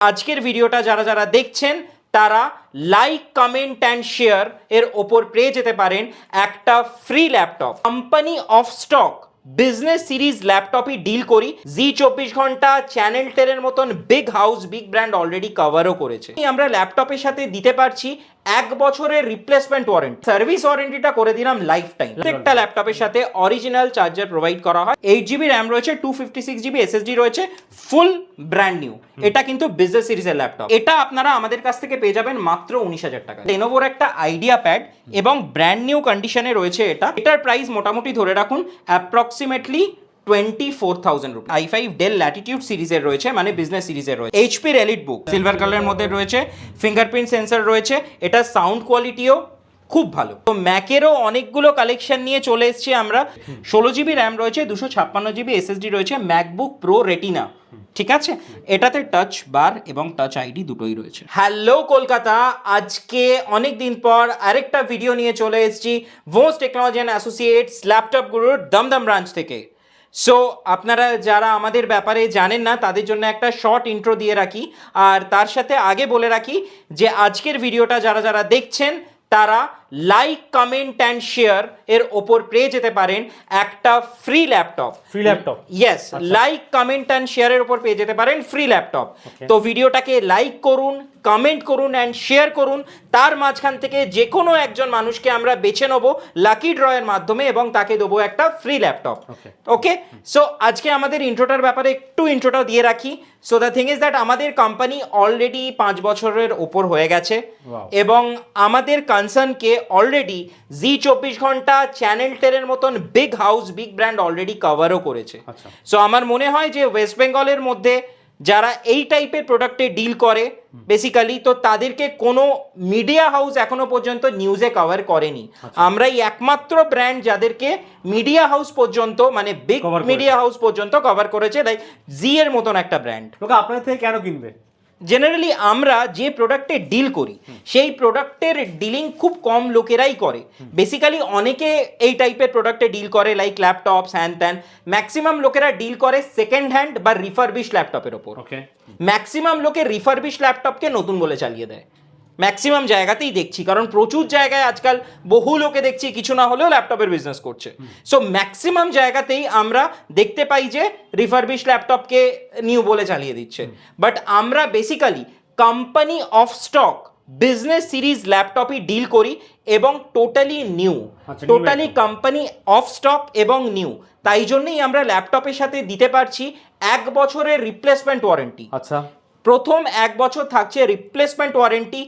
আজকের ভিডিওটা যারা যারা দেখছেন, তারা লাইক কমেন্ট অ্যান্ড শেয়ার এর ওপর পেয়ে যেতে পারেন একটা free laptop company of stock business series ল্যাপটপই deal করি। জি চব্বিশ ঘণ্টা চ্যানেল টেনের মতন big house big brand already কভারও করেছে। আমরা ল্যাপটপের সাথে দিতে পারছি এক বছরের রিপ্লেসমেন্ট ওয়ারেন্টি সার্ভিস ওয়ারেন্টিটা করে দিলাম লাইফ টাইম প্রত্যেকটা ল্যাপটপের সাথে অরিজিনাল চার্জার প্রোভাইড করা হয়। এইট জিবি র্যাম রয়েছে two fifty six GB SSD রয়েছে ফুল ব্র্যান্ড নিউ এটা কিন্তু বিজনেস সিরিজের ল্যাপটপ এটা আপনারা আমাদের কাছ থেকে পেয়ে যাবেন মাত্র উনিশ হাজার টাকা। লেনোভোর একটা আইডিয়া প্যাড এবং ব্র্যান্ড নিউ কন্ডিশনে রয়েছে এটা। এটার প্রাইস মোটামুটি ধরে রাখুন approximately twenty four thousand rupee I five Dell Latitude সিরিজের রয়েছে মানে বিজনেস সিরিজের রয়েছে। এইচপির এলিট বুক সিলভার কালারের মধ্যে রয়েছে ফিঙ্গারপ্রিন্ট সেন্সর রয়েছে, এটা সাউন্ড কোয়ালিটিও খুব ভালো। তো ম্যাকেরও অনেকগুলো কালেকশন নিয়ে চলে এসেছি আমরা। ষোলো জিবি র্যাম রয়েছে, দুশো ছাপ্পান্ন জিবি এসএসডি রয়েছে ম্যাকবুক প্রো রেটিনা ঠিক আছে? এটাতে টাচ বার এবং টাচ আইডি দুটোই রয়েছে। হ্যালো কলকাতা আজকে অনেক দিন পর আরেকটা ভিডিও নিয়ে চলে এসেছি। ভোস টেকনোলজি অ্যান্ড অ্যাসোসিয়েটস ল্যাপটপ গুরুর দমদম ব্রাঞ্চ থেকে। সো আপনারা যারা আমাদের ব্যাপারে জানেন না, তাদের জন্য একটা শর্ট ইন্ট্রো দিয়ে রাখি। আর তার সাথে আগে বলে রাখি যে, আজকের ভিডিওটা যারা যারা দেখছেন তারা লাইক কমেন্ট অ্যান্ড শেয়ার এর ওপর পেয়ে যেতে পারেন একটা free laptop free laptop yes like comment and শেয়ারের ওপর পেয়ে যেতে পারেন ফ্রি ল্যাপটপ তো ভিডিওটাকে লাইক করুন কমেন্ট করুন অ্যান্ড শেয়ার করুন। তার মাঝখান থেকে যে কোনো একজন মানুষকে আমরা বেছে নেব লাকি ড্রয়ের মাধ্যমে এবং তাকে দেবো একটা ফ্রি ল্যাপটপ ওকে সো আজকে আমাদের ইন্ট্রোটার ব্যাপারে একটু ইন্ট্রোটা দিয়ে রাখি। So the thing is that আমাদের কোম্পানি অলরেডি পাঁচ বছরের ওপর হয়ে গেছে এবং আমাদের কনসার্নকে অলরেডি জি চব্বিশ ঘণ্টা চ্যানেল টেনের মতন big house big brand already কভারও করেছে আচ্ছা। সো আমার মনে হয় যে ওয়েস্ট বেঙ্গলের মধ্যে যারা এই টাইপের প্রোডাক্টে ডিল করে বেসিক্যালি তো তাদেরকে কোনো মিডিয়া হাউস এখনও পর্যন্ত নিউজে কভার করেনি। আচ্ছা। আমরাই একমাত্র ব্র্যান্ড যাদেরকে মিডিয়া হাউস পর্যন্ত মানে বিগ মিডিয়া হাউস পর্যন্ত কভার করেছে তাই জি এর মতন একটা ব্র্যান্ড লোকে আপনার থেকে কেন কিনবে? জেনারেলি আমরা যে প্রোডাক্টে ডিল করি সেই প্রোডাক্টের ডিলিং খুব কম লোকেরাই করে। বেসিক্যালি অনেকে এই টাইপের প্রোডাক্টে ডিল করে লাইক ল্যাপটপ হ্যান ত্যান ম্যাক্সিমাম লোকেরা ডিল করে সেকেন্ড হ্যান্ড বা রিফারবিশ ল্যাপটপের ওপর। ম্যাক্সিমাম লোকে রিফারবিশ ল্যাপটপকে নতুন বলে চালিয়ে দেয়। ম্যাক্সিমাম জায়গাতেই দেখছি কারণ প্রচুর জায়গায় আজকাল বহু লোকে দেখছি কিছু না হলেও ল্যাপটপের বিজনেস করছে। সো ম্যাক্সিমাম জায়গাতেই আমরা দেখতে পাই যে রিফারবিশ ল্যাপটপকে নিউ বলে চালিয়ে দিচ্ছে। বাট আমরা basically company of stock business series ল্যাপটপই deal করি এবং totally new totally company of stock এবং নিউ তাই জন্যই আমরা ল্যাপটপের সাথে দিতে পারছি এক বছরের রিপ্লেসমেন্ট ওয়ারেন্টি আচ্ছা। প্রথম এক বছর থাকছে রিপ্লেসমেন্ট ওয়ারেন্টি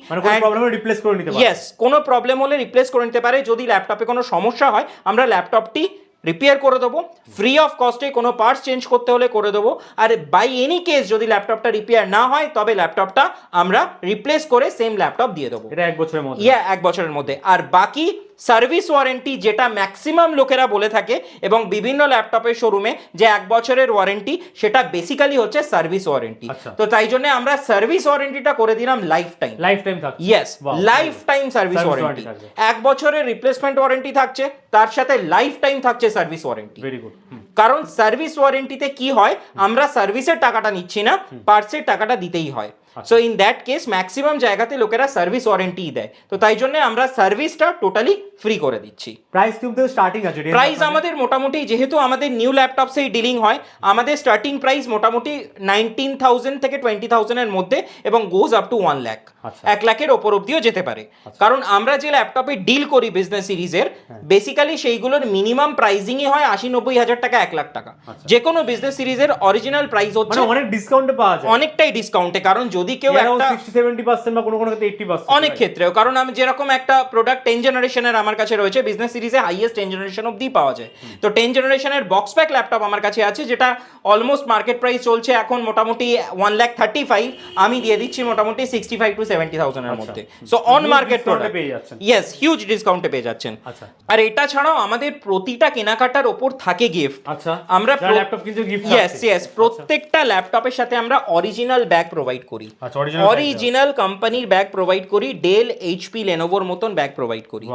প্রবলেম রিপ্লেস করে নিতে পারে। ইয়েস কোনো প্রবলেম হলে রিপ্লেস করে নিতে পারে। যদি ল্যাপটপে কোনো সমস্যা হয় আমরা ল্যাপটপটি রিপেয়ার করে দেবো। ফ্রি অফ কস্টে কোনো পার্টস চেঞ্জ করতে হলে করে দেবো। আর বাই এনি কেস যদি ল্যাপটপটা রিপেয়ার না হয় তবে ল্যাপটপটা আমরা রিপ্লেস করে সেম ল্যাপটপ দিয়ে দেবো। এটা এক বছরের মধ্যে। ইয়া এক বছরের মধ্যে। আর বাকি সার্ভিস ওয়ারেন্টি যেটা ম্যাক্সিমাম লোকেরা বলে থাকে এবং বিভিন্ন ল্যাপটপের শোরুমে যে এক বছরের ওয়ারেন্টি সেটা বেসিক্যালি হচ্ছে সার্ভিস ওয়ারেন্টি। আচ্ছা। তো তাই জন্য আমরা সার্ভিস ওয়ারেন্টিটা করে দিলাম lifetime lifetime yes lifetime service warranty. এক বছরের রিপ্লেসমেন্ট ওয়ারেন্টি থাকছে তার সাথে লাইফ টাইম থাকছে সার্ভিস ওয়ারেন্টি। ভেরি গুড কারণ সার্ভিস ওয়ারেন্টিতে কি হয় আমরা সার্ভিসের টাকাটা নিচ্ছি না পার্টসের টাকাটা দিতেই হয়। So in that case maximum জায়গাতে লোকেরা সার্ভিস ওয়ারেন্টি দেয়। তো তাই জন্য আমরা সার্ভিসটা টোটালি ফ্রি করে দিচ্ছি। প্রাইস কিন্তু স্টার্টিং আছে প্রাইস আমাদের মোটামুটি যেহেতু আমাদের নিউ ল্যাপটপসেই ডিলিং হয় আমাদের স্টার্টিং প্রাইস মোটামুটি নাইনটিন থাউজেন্ড থেকে টোয়েন্টি থাউজেন্ডের মধ্যে এবং goes up to one lakh আচ্ছা। এক লাখের ওপর অব্দিও যেতে পারে। কারণ আমরা যে ল্যাপটপে ডিল করি বিজনেস সিরিজের। বেসিক্যালি সেইগুলোর মিনিমাম প্রাইসিংই হয় আশি নব্বই হাজার টাকা এক লাখ টাকা। আচ্ছা। যে কোনো বিজনেস সিরিজের অরিজিনাল প্রাইস হচ্ছে অনেক ডিসকাউন্টে পাওয়া যায়। অনেকটাই ডিসকাউন্টে কারণ যদি কেউ একটা সিক্সটি সেভেন্টি পার্সেন্ট বা কোনো কোনো ক্ষেত্রে এইটটি পার্সেন্ট অনেক ক্ষেত্রেও কারণ আমি যেরকম একটা প্রোডাক্ট টেন জেনারেশনের আমার কাছে রয়েছে বিজনেস সিরিজে হাইয়েস্ট টেন জেনারেশন অব্দি পাওয়া যায়। তো টেন জেনারেশনের বক্স প্যাক ল্যাপটপ আমার কাছে আছে যেটা অলমোস্ট মার্কেট প্রাইস চলছে এখন মোটামুটি ওয়ান ল্যাক থার্টি ফাইভ আমি দিয়ে দিচ্ছি মোটামুটি সিক্সটি ফাইভ টু সেভেন্টি থাউজেন্ডের মধ্যে। সো অন মার্কেট এ পেয়ে যাচ্ছেন। ইয়েস হিউজ ডিসকাউন্টে পেয়ে যাচ্ছেন। আচ্ছা। আর এটা ছাড়াও আমাদের প্রতিটা কেনাকাটার ওপর থাকে গিফট আচ্ছা। আমরা ল্যাপটপ কিন্তু গিফট ইয়েস ইয়েস প্রত্যেকটা ল্যাপটপের সাথে আমরা অরিজিনাল ব্যাগ প্রোভাইড করি। অরিজিনাল অরিজিনাল কোম্পানির ব্যাগ প্রোভাইড করি ডেল এইচপি লেনোভোর মতন ব্যাগ প্রোভাইড করি.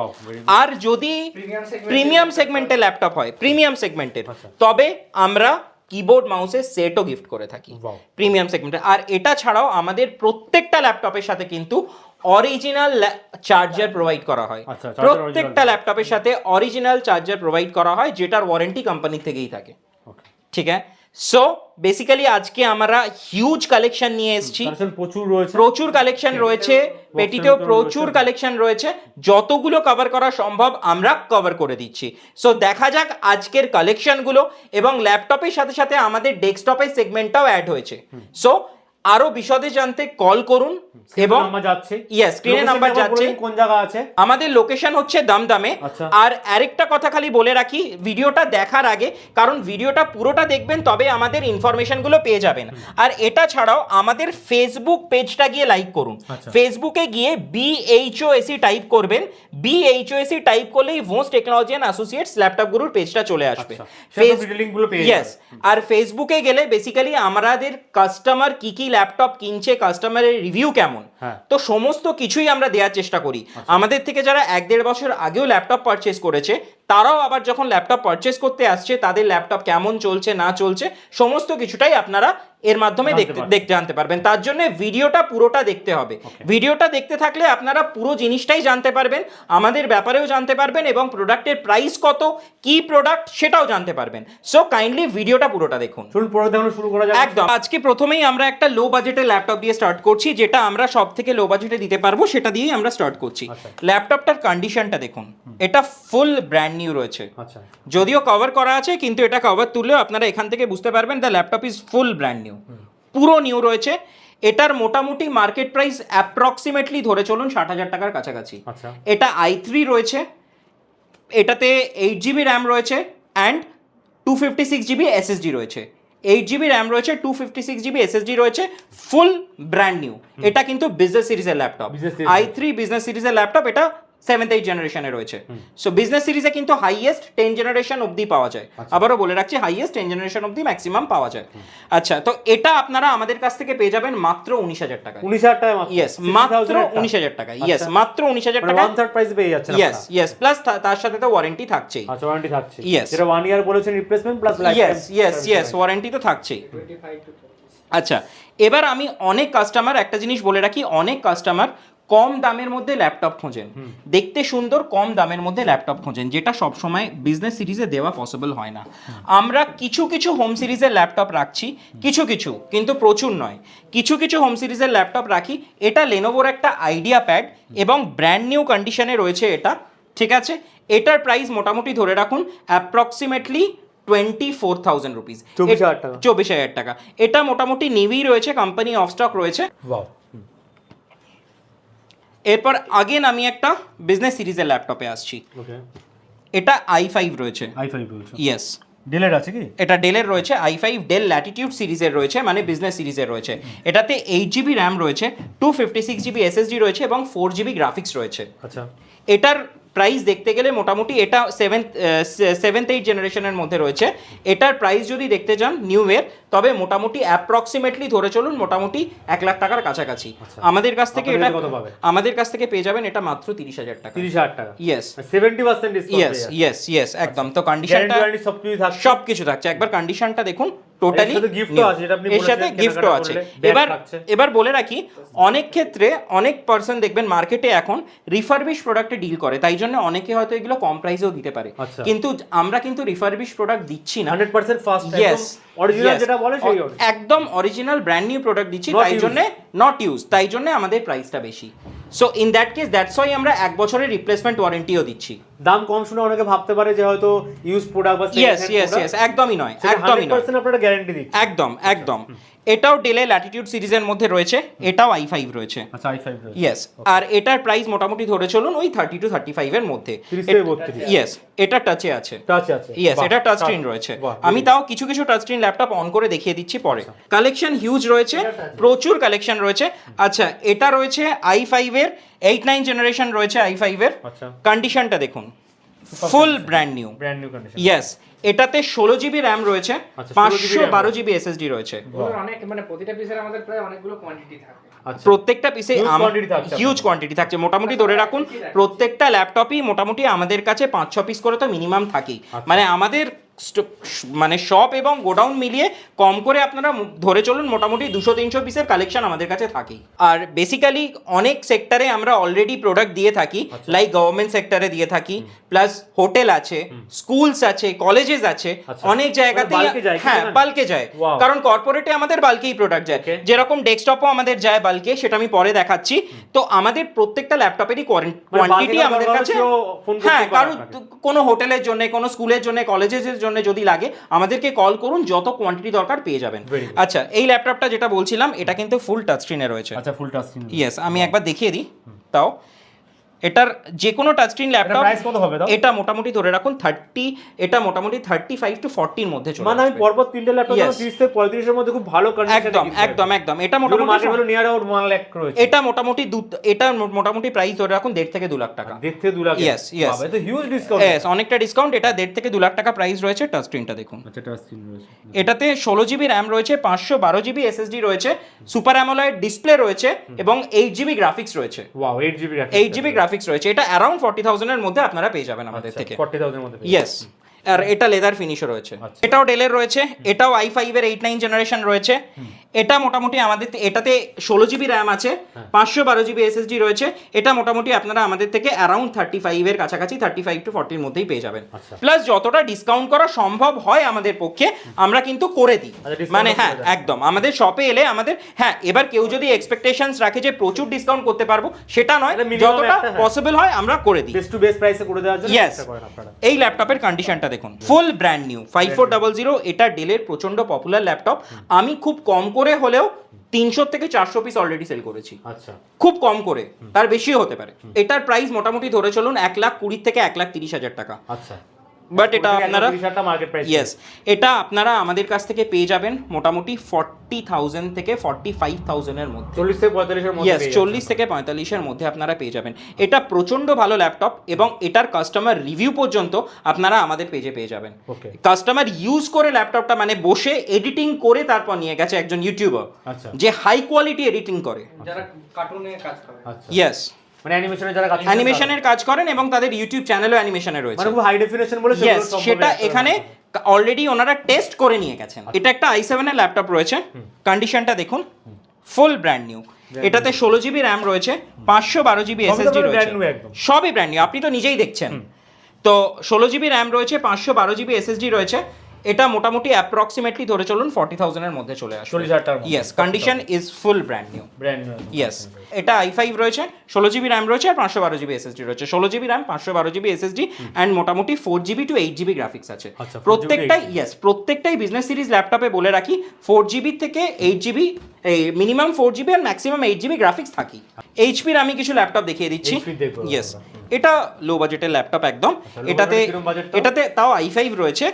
আর যদি প্রিমিয়াম সেগমেন্টের ল্যাপটপ হয়। প্রিমিয়াম সেগমেন্টের আচ্ছা। তবে আমরা কিবোর্ড মাউসের সেটও গিফট করে থাকি। প্রিমিয়াম সেগমেন্টে আর এটা ছাড়াও আমাদের প্রত্যেকটা ল্যাপটপের সাথে কিন্তু অরিজিনাল চার্জার প্রোভাইড করা হয়। আচ্ছা, প্রত্যেকটা ল্যাপটপের সাথে অরিজিনাল চার্জার প্রোভাইড করা হয় যেটার ওয়ারেন্টি কোম্পানি থেকেই থাকে। ঠিক আছে? সো বেসিক্যালি আজকে আমরা হিউজ কালেকশন নিয়ে এসেছি। প্রচুর রয়েছে। প্রচুর কালেকশন রয়েছে। পেটিতেও প্রচুর কালেকশন রয়েছে। যতগুলো কভার করা সম্ভব আমরা কভার করে দিচ্ছি। সো দেখা যাক আজকের কালেকশনগুলো এবং ল্যাপটপের সাথে সাথে আমাদের ডেস্কটপের সেগমেন্টটাও অ্যাড হয়েছে। সো আরও বিশদে জানতে কল করুন এবং নাম্বার যাচ্ছে। কোন জায়গা আছে? আমাদের লোকেশন হচ্ছে দমদমে। আচ্ছা। আর আরেকটা কথা খালি বলে রাখি ভিডিওটা দেখার আগে কারণ ভিডিওটা পুরোটা দেখবেন তবে আমাদের ইনফরমেশনগুলো পেয়ে যাবেন। আর এটা ছাড়াও আমাদের ফেসবুক পেজটা গিয়ে লাইক করুন। আচ্ছা। ফেসবুকে গিয়ে বিএইচওএসি টাইপ করবেন। বিএইচওএসি টাইপ করলেই ভোস টেকনোলজি অ্যান্ড অ্যাসোসিয়েটস ল্যাপটপ গুরুর পেজটা চলে আসবে। আচ্ছা, ইয়েস আর ফেসবুকে গেলে বেসিক্যালি আমাদের কাস্টমার কি কি ল্যাপটপ কিনছে কাস্টমারের রিভিউ কেমন? হ্যাঁ। তো সমস্ত কিছুই আমরা দেওয়ার চেষ্টা করি। আমাদের থেকে যারা এক দেড় বছর আগেও ল্যাপটপ পারচেস করেছে তারাও আবার যখন ল্যাপটপ পারচেস করতে আসছে তাদের ল্যাপটপ কেমন চলছে না চলছে সমস্ত কিছুটাই আপনারা এর মাধ্যমে দেখতে দেখতে জানতে পারবেন। তার জন্য ভিডিওটা পুরোটা দেখতে হবে। ভিডিওটা দেখতে থাকলে আপনারা পুরো জিনিসটাই জানতে পারবেন আমাদের ব্যাপারেও জানতে পারবেন এবং প্রোডাক্টের প্রাইস কত কি প্রোডাক্ট সেটাও জানতে পারবেন। সো কাইন্ডলি ভিডিওটা পুরোটা দেখুন। চলুন পরে দেখানো শুরু করা যাক। একদম। আজকে প্রথমেই আমরা একটা লো বাজেটের ল্যাপটপ দিয়ে স্টার্ট করছি যেটা আমরা সব থেকে লো বাজেটে দিতে পারব সেটা দিয়েই আমরা স্টার্ট করছি। আচ্ছা। ল্যাপটপটার কন্ডিশনটা দেখুন। এটা ফুল ব্র্যান্ড নিউ রয়েছে। আচ্ছা। যদিও কভার করা আছে কিন্তু এটা কভার তুললেও আপনারা এখান থেকে বুঝতে পারবেন the laptop is full brand new পুরো নিউ রয়েছে। এটার মোটামুটি মার্কেট প্রাইস অ্যাপ্রক্সিমেটলি ধরে চলুন ষাট হাজার টাকার কাছাকাছি। আচ্ছা। এটা আই থ্রি রয়েছে। এটাতে এইট জিবি র্যাম রয়েছে and two fifty six GB SSD রয়েছে। এইট জিবি র্যাম রয়েছে two fifty six GB SSD রয়েছে ফুল ব্র্যান্ড নিউ এটা কিন্তু বিজনেস সিরিজের ল্যাপটপ আই থ্রি বিজনেস সিরিজের ল্যাপটপ এটা সেভেন্থ এইট জেনারেশনে রয়েছে। সো বিজনেস সিরিজে কিন্তু হাইয়েস্ট টেন জেনারেশন অবধি পাওয়া যায়। আবারও বলে রাখছি হাইয়েস্ট টেন জেনারেশন অবধি ম্যাক্সিমাম পাওয়া যায়। আচ্ছা তো এটা আপনারা আমাদের কাছ থেকে পেয়ে যাবেন মাত্র উনিশ হাজার টাকায়। উনিশ হাজার টাকা মাত্র? ইয়েস মাত্র উনিশ হাজার টাকা ইয়েস আচ্ছা। মাত্র উনিশ হাজার টাকা থার্ড প্রাইস পেয়ে যাচ্ছে ইয়েস ইয়েস প্লাস তার সাথে তো ওয়ারেন্টি থাকছেই। আচ্ছা ওয়ারেন্টি থাকছে। Yes. যেটা ওয়ান ইয়ার বলেছেন replacement plus yes yes yes warranty তো থাকছেই। আচ্ছা এবার আমি অনেক কাস্টমার একটা জিনিস বলে রাখি অনেক কাস্টমার কম দামের মধ্যে ল্যাপটপ খোঁজেন। দেখতে সুন্দর কম দামের মধ্যে ল্যাপটপ খোঁজেন যেটা সবসময় বিজনেস সিরিজে দেওয়া পসিবল হয় না। আমরা কিছু কিছু হোম সিরিজের ল্যাপটপ রাখছি কিছু কিছু কিন্তু প্রচুর নয়। কিছু কিছু হোম সিরিজের ল্যাপটপ রাখি এটা লেনোভোর একটা আইডিয়া প্যাড এবং ব্র্যান্ড নিউ কন্ডিশনে রয়েছে এটা ঠিক আছে? এটার প্রাইস মোটামুটি ধরে রাখুন approximately twenty four thousand rupees চব্বিশ হাজার টাকা। এটা মোটামুটি নিউই রয়েছে কোম্পানি অফ স্টক রয়েছে। এরপর আগেন আমি একটা বিজনেস সিরিজের ল্যাপটপে আসছি। ওকে এটা আই ফাইভ রয়েছে। আই ফাইভ বলছো ইয়েস ডেলের আছে কি? এটা ডেলের রয়েছে আই ফাইভ ডেল ল্যাটিটিউড সিরিজের রয়েছে মানে বিজনেস সিরিজের রয়েছে। এটাতে এইট জিবি র্যাম রয়েছে two fifty six GB SSD রয়েছে এবং ফোর জিবি গ্রাফিক্স রয়েছে। আচ্ছা। এটার প্রাইস দেখতে গেলে মোটামুটি এটা সেভেন্থ সেভেন্থ এইট জেনারেশনের মধ্যে রয়েছে। এটার প্রাইস যদি দেখতে যান নিউ এর তবে মোটামুটি অ্যাপ্রক্সিমেটলি ধরে চলুন মোটামুটি এক লাখ টাকার কাছাকাছি। আচ্ছা। আমাদের কাছ থেকে এটা আমাদের কাছ থেকে পেয়ে যাবেন এটা মাত্র তিরিশ হাজার টাকা। তিরিশ হাজার টাকা? Yes seventy percent yes yes yes একদম। তো কন্ডিশনটা সব কিছু থাকছে। একবার কন্ডিশনটা দেখুন। টোটালি এর সাথে গিফটও আছে এবার এবার বলে রাখি অনেক ক্ষেত্রে অনেক পার্সন দেখবেন মার্কেটে এখন রিফারবিশ প্রোডাক্টে ডিল করে তাই জন্য অনেকে হয়তো এগুলো কম প্রাইসেও দিতে পারে। আচ্ছা। কিন্তু আমরা কিন্তু রিফারবিশ প্রোডাক্ট দিচ্ছি না। Hundred percent first yes original যেটা বলে সেই একদম অরিজিনাল ব্র্যান্ড নিউ প্রোডাক্ট দিচ্ছি তাই জন্য নট ইউজ তাই জন্য আমাদের প্রাইসটা বেশি। So in that case that's why আমরা এক বছরের রিপ্লেসমেন্ট ওয়ারেন্টিও দিচ্ছি। দাম কম শুনে অনেকে ভাবতে পারে যে হয়তো ইউজ প্রোডাক্ট বা ইয়েস ইয়েস ইয়েস একদমই নয় একদমই নয়। পার্সেন্ট আপনারা গ্যারান্টি দিচ্ছেন। একদম একদম। এটাও ডেলে ল্যাটিটিউড সিরিজের মধ্যে রয়েছে এটাও আই ফাইভ রয়েছে। আচ্ছা আই ফাইভ ইয়েস আর এটার প্রাইস মোটামুটি ধরে চলুন ওই থার্টি টু থার্টি মধ্যে। 30 থেকে 32 ইয়েস এটা টাচে আছে। টাচ আছে। ইয়েস এটা টাচ। স্ক্রিন রয়েছে। আমি তাও কিছু কিছু টাচ স্ক্রিন ল্যাপটপ অন করে দেখিয়ে দিচ্ছি পরে। কালেকশন হিউজ রয়েছে প্রচুর কালেকশন রয়েছে। আচ্ছা এটা রয়েছে আই ফাইভের এইট নাইন জেনারেশন রয়েছে আই ফাইভের আচ্ছা। কন্ডিশনটা দেখুন। Full brand new brand new condition yes এটাতে ষোলো জিবি র্যাম রয়েছে আচ্ছা, 16 GB পাঁচশো বারো জিবি এসএসডি রয়েছে। অনেক মানে প্রতিটা পিসের আমাদের প্রায় অনেকগুলো কোয়ান্টিটি থাকে। আচ্ছা। প্রত্যেকটা পিসে হিউজ কোয়ান্টিটি থাকছে মোটামুটি ধরে রাখুন প্রত্যেকটা ল্যাপটপই মোটামুটি আমাদের কাছে পাঁচ ছ পিস করে তো মিনিমাম থাকেই। আচ্ছা। মানে আমাদের মানে শপ এবং গোডাউন মিলিয়ে কম করে আপনারা ধরে চলুন মোটামুটি দুশো তিনশো পিসের কালেকশন আমাদের কাছে থাকেই। আর বেসিক্যালি অনেক সেক্টরে আমরা অলরেডি প্রোডাক্ট দিয়ে থাকি লাইক গভর্নমেন্ট সেক্টরে দিয়ে থাকি প্লাস হোটেল আছে স্কুলস আছে কলেজেস আছে আচ্ছা। অনেক জায়গাতে মানে হ্যাঁ? বালকে যায়। কারণ কর্পোরেটে আমাদের বালকেই প্রোডাক্ট যায়. যেরকম ডেস্কটপও আমাদের যায় বালকে সেটা আমি পরে দেখাচ্ছি। তো আমাদের প্রত্যেকটা ল্যাপটপেরই কোয়ান্টিটি আমাদের কাছে হ্যাঁ কারণ কোনো হোটেলের জন্য কোনো স্কুলের জন্য কলেজের জন্য যদি লাগে আমাদেরকে কল করুন যত কোয়ান্টিটি দরকার পেয়ে যাবেন। আচ্ছা এই ল্যাপটপটা যেটা বলছিলাম এটা কিন্তু ফুল টাচ স্ক্রিনে রয়েছে। আচ্ছা ফুল টাচ স্ক্রিন ইয়েস আমি একবার দেখিয়ে দিই। তাও। এটার যে কোনো টাচ স্ক্রিন ল্যাপটপ প্রাইস কত হবে এটা মোটামুটি ধরে রাখুন থার্টি এটা মোটামুটি থার্টি ফাইভ টু ফর্টির মধ্যে চলে মানে আমি। পরপর তিনটে ল্যাপটপ Yes. 30 থেকে 35 এর মধ্যে খুব ভালো কন্ডিশনে একদম একদম একদম। এটা মোটামুটি market value near out 1 lakh রয়েছে। এটা মোটামুটি এটা মোটামুটি প্রাইস ধরে রাখুন দেড় থেকে দু লাখ টাকা। দেড় থেকে 2 লাখ? Yes. বাবা এটা হিউজ ডিসকাউন্ট Yes, অনেকটা ডিসকাউন্ট এটা দেড় থেকে দু লাখ টাকা প্রাইস রয়েছে টাচ স্ক্রিনটা দেখুন। আচ্ছা টাচ স্ক্রিন রয়েছে। এটাতে ষোলো জিবি র্যাম রয়েছে পাঁচশো বারো জিবি এসএসডি রয়েছে সুপার অ্যামোলয়েড ডিসপ্লে রয়েছে এবং এইট জিবি গ্রাফিক্স রয়েছে। Wow 8 GB eight GB graphics রয়েছে এটা অ্যারাউন্ড ফর্টি থাউজেন্ডের মধ্যে আপনারা পেয়ে যাবেন আমাদের থেকে। ফর্টি থাউজেন্ডের মধ্যে ইয়েস আর এটা লেদার ফিনিশও রয়েছে। আচ্ছা। এটাও ডেলের রয়েছে এটাও আই ফাইভের এইট নাইন জেনারেশন রয়েছে। এটা মোটামুটি আমাদের এটাতে ষোলো জিবি র্যাম আছে হ্যাঁ। পাঁচশো বারো জিবি এসএসডি রয়েছে। এটা মোটামুটি আপনারা আমাদের থেকে অ্যারাউন্ড থার্টি ফাইভের কাছাকাছি থার্টি ফাইভ টু ফর্টির মধ্যেই পেয়ে যাবেন। আচ্ছা। প্লাস যতটা ডিসকাউন্ট করা সম্ভব হয় আমাদের পক্ষে আমরা কিন্তু করে দিই। আচ্ছা, মানে হ্যাঁ একদম। আমাদের শপে এলে আমাদের হ্যাঁ এবার কেউ যদি এক্সপেকটেশনস রাখে যে প্রচুর ডিসকাউন্ট করতে পারব সেটা নয় যতটা হ্যাঁ। পসিবল হয় আমরা করে দিই। বেস্ট টু বেস্ট প্রাইসে করে দেওয়ার জন্য এই ল্যাপটপের কন্ডিশনটা দেখুন full brand new five four double zero এটা ডেলের প্রচণ্ড পপুলার ল্যাপটপ আমি খুব কম করে হলেও তিনশো থেকে চারশো পিস অলরেডি সেল করেছি। আচ্ছা। খুব কম করে তার বেশিও হতে পারে। এটার প্রাইস মোটামুটি ধরে চলুন এক লাখ কুড়ি থেকে এক লাখ তিরিশ হাজার টাকা। আচ্ছা। বাট এটা আপনারা মার্কেট প্রাইস ইয়েস এটা আপনারা আমাদের কাছ থেকে পেয়ে যাবেন মোটামুটি ফর্টি থাউজেন্ড থেকে ফর্টি ফাইভ থাউজেন্ডের মধ্যে। 40 থেকে 45 এর মধ্যে ইয়েস চল্লিশ থেকে পঁয়তাল্লিশের মধ্যে আপনারা পেয়ে যাবেন। এটা প্রচণ্ড ভালো ল্যাপটপ এবং এটার কাস্টমার রিভিউ পর্যন্ত আপনারা আমাদের পেজে পেয়ে যাবেন। কাস্টমার ইউজ করে ল্যাপটপটা মানে বসে এডিটিং করে তারপর নিয়ে গেছে একজন ইউটিউবার আচ্ছা। যে হাই কোয়ালিটি এডিটিং করে। যারা কার্টুনে কাজ করে। আচ্ছা। ইয়েস মানে অ্যানিমেশনে যারা কাজ অ্যানিমেশনের কাজ করেন এবং তাদের ইউটিউব চ্যানেলও অ্যানিমেশনে রয়েছে। মানে খুব হাই ডেফিনেশন বলে সেটা এখানে অলরেডি ওনারা টেস্ট করে নিয়ে গেছেন। এটা একটা আই সেভেনের ল্যাপটপ রয়েছে। কন্ডিশনটা দেখুন। ফুল ব্র্যান্ড নিউ এটাতে ষোলো জিবি র্যাম রয়েছে পাঁচশো বারো জিবি সবই এসএসডি মানে রয়েছে। সবই ব্র্যান্ড নিউ আপনি তো নিজেই দেখছেন। তো ষোলো জিবি র্যাম রয়েছে পাঁচশো বারো জিবি এসএসডি রয়েছে। এটা মোটামুটি অ্যাপ্রক্সিমেটলি ধরে চলুন ফর্টি থাউজেন্ডের মধ্যে চলে আসবে। 40,000 টাকার yes condition is full brand new brand new yes এটা আই ফাইভ রয়েছে ষোলো জিবি র্যাম রয়েছে আর পাঁচশো বারো জিবি এসএসডি রয়েছে। ষোলো জিবি র্যাম পাঁচশো বারো জিবি এসএসডি অ্যান্ড মোটামুটি four GB to eight GB graphics আছে। আচ্ছা, 4GB to প্রত্যেকটাই ইয়েস প্রত্যেকটাই বিজনেস সিরিজ ল্যাপটপে বলে রাখি ফোর জিবি থেকে এইট জিবি এই মিনিমাম ফোর জিবি আর ম্যাক্সিমাম এইট জিবি গ্রাফিক্স থাকি এইচপির আমি কিছু ল্যাপটপ দেখিয়ে দিচ্ছি। ইয়েস। এটা লো বাজেটের ল্যাপটপ একদম। এটাতে budget টা? এটাতে তাও আই ফাইভ রয়েছে।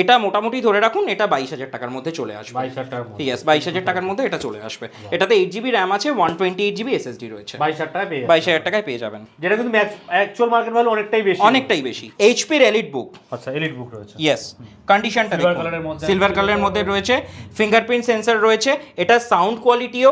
এটা মোটামুটি ধরে রাখুন এটা বাইশ হাজার টাকার মধ্যে চলে আসবে। 22000 টাকার মধ্যে। ইয়েস বাইশ হাজার টাকার মধ্যে এটা চলে আসবে। এটাতে এইট জিবি র্যাম আছে one twenty eight GB SSD রয়েছে। 22000 টাকা পেয়ে বাইশ হাজার টাকায় পেয়ে যাবেন। যেটা কিন্তু অ্যাকচুয়াল মার্কেট ভ্যালু অনেকটাই বেশি। অনেকটাই বেশি। এইচপির এলিট বুক আচ্ছা এলিট বুক রয়েছে। ইয়েস কন্ডিশনটা সিলভার কালারের মধ্যে রয়েছে। ফিঙ্গারপ্রিন্ট সেন্সর রয়েছে। এটা সাউন্ড কোয়ালিটিও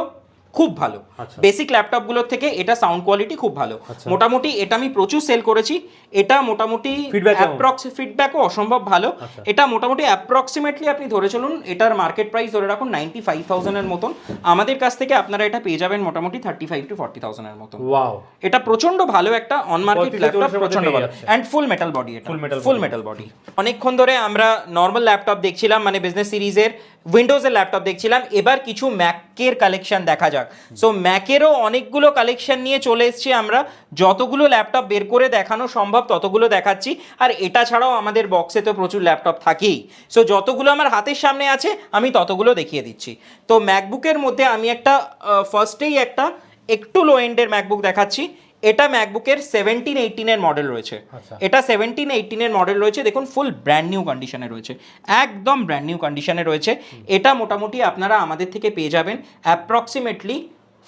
খুব ভালো। আচ্ছা। বেসিক ল্যাপটপগুলোর থেকে এটা সাউন্ড কোয়ালিটি খুব ভালো। আচ্ছা। মোটামুটি এটা আমি প্রচুর সেল করেছি। এটা মোটামুটি? অ্যাপ্রক্স ফিডব্যাকও অসম্ভব ভালো। আচ্ছা। এটা মোটামুটি অ্যাপ্রক্সিমেটলি আপনি ধরে চলুন এটার মার্কেট প্রাইস ধরে রাখুন নাইনটি ফাইভ থাউজেন্ডের মতন। আমাদের কাছ থেকে আপনারা এটা পেয়ে যাবেন মোটামুটি থার্টি ফাইভ টু ফর্টি থাউজেন্ডের মতন। এটা প্রচণ্ড ভালো একটা অন মার্কেট ল্যাপটপ 40 প্রচণ্ড ভালো। অ্যান্ড ফুল মেটাল বডি এটা। ফুল মেটাল বডি অনেকক্ষণ ধরে আমরা নর্মাল ল্যাপটপ দেখছিলাম মানে বিজনেস সিরিজের উইন্ডোজের ল্যাপটপ দেখছিলাম। এবার কিছু ম্যাকের কালেকশন দেখা যাক। সো ম্যাকেরও অনেকগুলো কালেকশন নিয়ে চলে এসেছি আমরা। যতগুলো ল্যাপটপ বের করে দেখানো সম্ভব, ততগুলো দেখাচ্ছি। আর এটা ছাড়াও আমাদের বক্সে তো প্রচুর ল্যাপটপ থাকেই। সো যতগুলো আমার হাতের সামনে আছে, আমি ততগুলো দেখিয়ে দিচ্ছি। তো ম্যাকবুকের মধ্যে আমি একটা ফার্স্টেই একটা, একটু লো এন্ডের ম্যাকবুক দেখাচ্ছি। এটা ম্যাকবুকের সেভেন্টিন এইটিনের মডেল রয়েছে। আচ্ছা। এটা সেভেন্টিন এইটিনের মডেল রয়েছে দেখুন ফুল ব্র্যান্ড নিউ কন্ডিশনে রয়েছে। একদম ব্র্যান্ড নিউ কন্ডিশনে রয়েছে। এটা মোটামুটি আপনারা আমাদের থেকে পেয়ে যাবেন approximately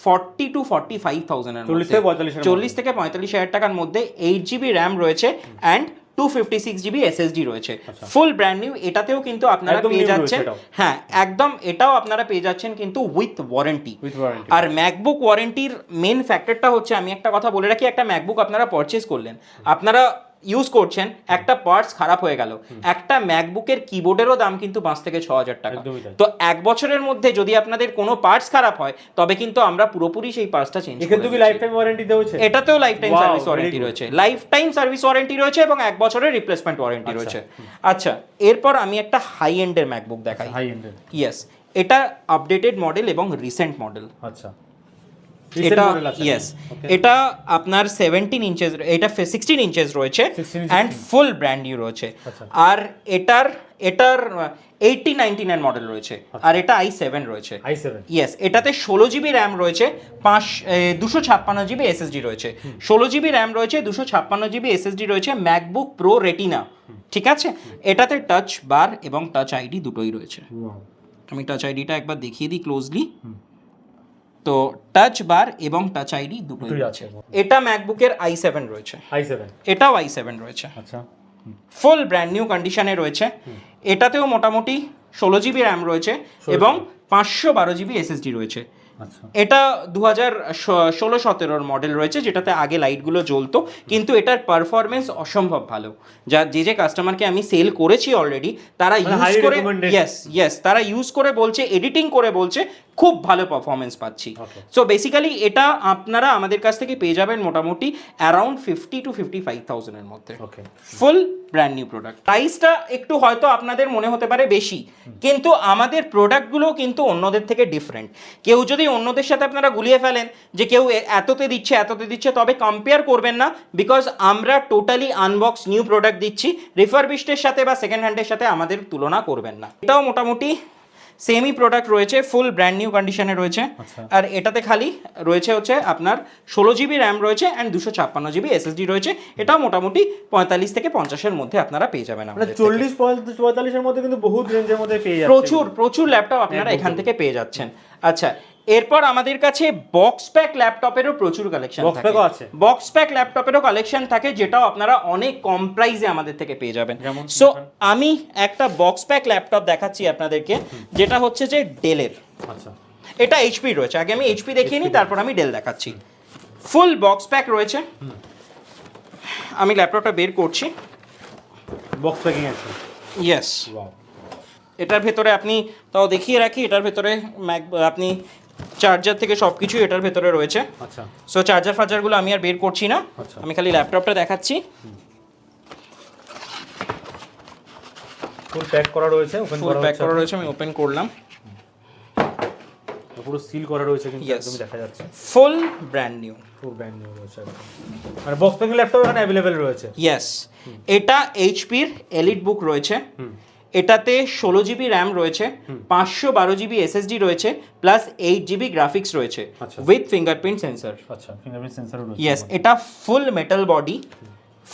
forty to forty five thousand থেকে 45 চল্লিশ থেকে পঁয়তাল্লিশ হাজার টাকার মধ্যে এইট জিবি র্যাম রয়েছে and two fifty six GB SSD রয়েছে। ফুল ব্র্যান্ড নিউ এটাতেও কিন্তু আপনারা পেয়ে যাচ্ছেন। হ্যাঁ একদম এটাও আপনারা পেয়ে যাচ্ছেন কিন্তু উইথ ওয়ারেন্টি উইথ ওয়ারেন্টি আর ম্যাকবুক ওয়ারেন্টির মেন ফ্যাক্টরটা হচ্ছে আমি একটা কথা বলে রাখি একটা ম্যাকবুক আপনারা পারচেস করলেন। আপনারা ইউজ করছেন একটা পার্টস খারাপ হয়ে গেল। একটা ম্যাকবুকের কিবোর্ডেরও দাম কিন্তু পাঁচ থেকে ছ হাজার টাকা। তো এক বছরের মধ্যে যদি আপনাদের কোনো পার্টস খারাপ হয় তবে কিন্তু আমরা পুরোপুরি সেই পার্টসটা চেঞ্জ এখানে তো লাইফ টাইম ওয়ারেন্টি দেওয়া এটাতেও লাইফ টাইম সার্ভিস ওয়ারেন্টি রয়েছে। লাইফ টাইম সার্ভিস ওয়ারেন্টি রয়েছে এবং এক বছরের রিপ্লেসমেন্ট ওয়ারেন্টি আচ্ছা, রয়েছে। আচ্ছা এরপর আমি একটা হাই এন্ডের ম্যাকবুক দেখাই। হাই এন্ডের ইয়েস এটা আপডেটেড মডেল এবং রিসেন্ট মডেল আচ্ছা। এটা। ইয়েস এটা আপনার সেভেন্টিন ইঞ্চেস এটা সিক্সটিন ইঞ্চেস রয়েছে অ্যান্ড ফুল ব্র্যান্ড নিউ রয়েছে। আচ্ছা। আর এটার এটার এইটটি নাইনটি নাইন মডেল রয়েছে। আচ্ছা। আর এটা আই সেভেন রয়েছে। আই সেভেন ইয়েস এটাতে ষোলো জিবি র্যাম রয়েছে পাঁচ দুশো ছাপ্পান্ন জিবি এসএসডি রয়েছে। ষোলো জিবি র্যাম রয়েছে দুশো ছাপ্পান্ন জিবি এসএসডি রয়েছে ম্যাকবুক প্রো রেটিনা ঠিক আছে? এটাতে টাচ বার এবং টাচ আইডি দুটোই রয়েছে। আমি টাচ আইডিটা একবার দেখিয়ে দিই ক্লোজলি তো টাচ বার এবং টাচ আইডি দুটোই আছে। এটা ম্যাকবুকের আই সেভেন রয়েছে। আই সেভেন এটাও আই সেভেন রয়েছে। আচ্ছা। ফুল ব্র্যান্ড নিউ কন্ডিশনে রয়েছে। এটাতেও মোটামুটি ষোলো জিবি র্যাম রয়েছে এবং পাঁচশো বারো জিবি এসএসডি রয়েছে। আচ্ছা। এটা দু হাজার ষোলো সতেরোর মডেল রয়েছে যেটাতে আগে লাইটগুলো জ্বলতো। কিন্তু এটার পারফরমেন্স অসম্ভব ভালো। যা যে যে কাস্টমারকে আমি সেল করেছি অলরেডি তারা মানে ইউজ করে ইয়েস ইয়েস তারা ইউজ করে বলছে এডিটিং করে বলছে খুব ভালো পারফরমেন্স পাচ্ছি। সো বেসিক্যালি এটা আপনারা আমাদের কাছ থেকে পেয়ে যাবেন মোটামুটি around fifty to fifty five থাউজেন্ডের মধ্যে। ফুল ব্র্যান্ড নিউ প্রোডাক্ট প্রাইসটা একটু হয়তো আপনাদের মনে হতে পারে বেশি কিন্তু আমাদের প্রোডাক্টগুলো কিন্তু অন্যদের থেকে ডিফারেন্ট কেউ যদি অন্যদের সাথে আপনারা গুলিয়ে ফেলেন যে কেউ এততে দিচ্ছে এততে দিচ্ছে তবে কম্পেয়ার করবেন না বিকজ আমরা টোটালি আনবক্স নিউ প্রোডাক্ট দিচ্ছি রিফারবিস্টের সাথে বা সেকেন্ড হ্যান্ডের সাথে আমাদের তুলনা করবেন না। এটাও মোটামুটি সেমি প্রোডাক্ট রয়েছে ফুল ব্র্যান্ড নিউ কন্ডিশনে রয়েছে। আচ্ছা। আর এটাতে খালি রয়েছে হচ্ছে আপনার ষোলো জিবি র্যাম রয়েছে অ্যান্ড দুশো ছাপ্পান্ন জিবি এসএসডি রয়েছে। এটাও মোটামুটি পঁয়তাল্লিশ থেকে পঞ্চাশের মধ্যে আপনারা পেয়ে যাবেন আপনার চল্লিশ পঁয়তাল্লিশ পঁয়তাল্লিশের মধ্যে কিন্তু বহুত রেঞ্জের মধ্যে পেয়ে প্রচুর প্রচুর ল্যাপটপ আপনারা এখান থেকে পেয়ে যাচ্ছেন। আচ্ছা এরপর আমাদের কাছে বক্স প্যাক ল্যাপটপেরও প্রচুর কালেকশন আছে? বক্স প্যাক ল্যাপটপেরও কালেকশন থাকে যেটাও আপনারা অনেক কম প্রাইসে আমাদের থেকে পেয়ে যাবেন। সো আমি একটা বক্স প্যাক ল্যাপটপ দেখাচ্ছি আপনাদেরকে যেটা হচ্ছে যে ডেলের আচ্ছা। এটা এইচপি রয়েছে। আগে আমি এইচপি দেখিয়ে নিই তারপর আমি ডেল দেখাচ্ছি। ফুল বক্স প্যাক রয়েছে। আমি ল্যাপটপটা বের করছি। বক্স প্যাকিং আছে ইয়েস এটার ভেতরে আপনি তাও দেখিয়ে রাখি এটার ভেতরে ম্যাক আপনি চার্জার থেকে সব কিছু এটার ভেতরে রয়েছে। আচ্ছা। সো চার্জার ফার্জারগুলো আমি আর বের করছি না। আচ্ছা। আমি খালি ল্যাপটপটা দেখাচ্ছি। ফুল প্যাক করা রয়েছে ওপেন করা প্যাক করা রয়েছে আমি ওপেন করলাম। পুরো সিল করা রয়েছে কিন্তু Yes. একদম দেখা যাচ্ছে। Full brand new full brand new রয়েছে। মানে বক্স প্যাকিং ল্যাপটপ এখানে অ্যাভেলেবেল রয়েছে। ইয়েস এটা এইচপির এলিট বুক রয়েছে। এটাতে ষোলো জিবি র্যাম রয়েছে পাঁচশো বারো জিবি এসএসডি রয়েছে প্লাস এইট জিবি গ্রাফিক্স রয়েছে। উইথ ফিঙ্গারপ্রিন্ট সেন্সর আচ্ছা ফিঙ্গারপ্রিন্ট সেন্সার ইয়েস এটা full metal body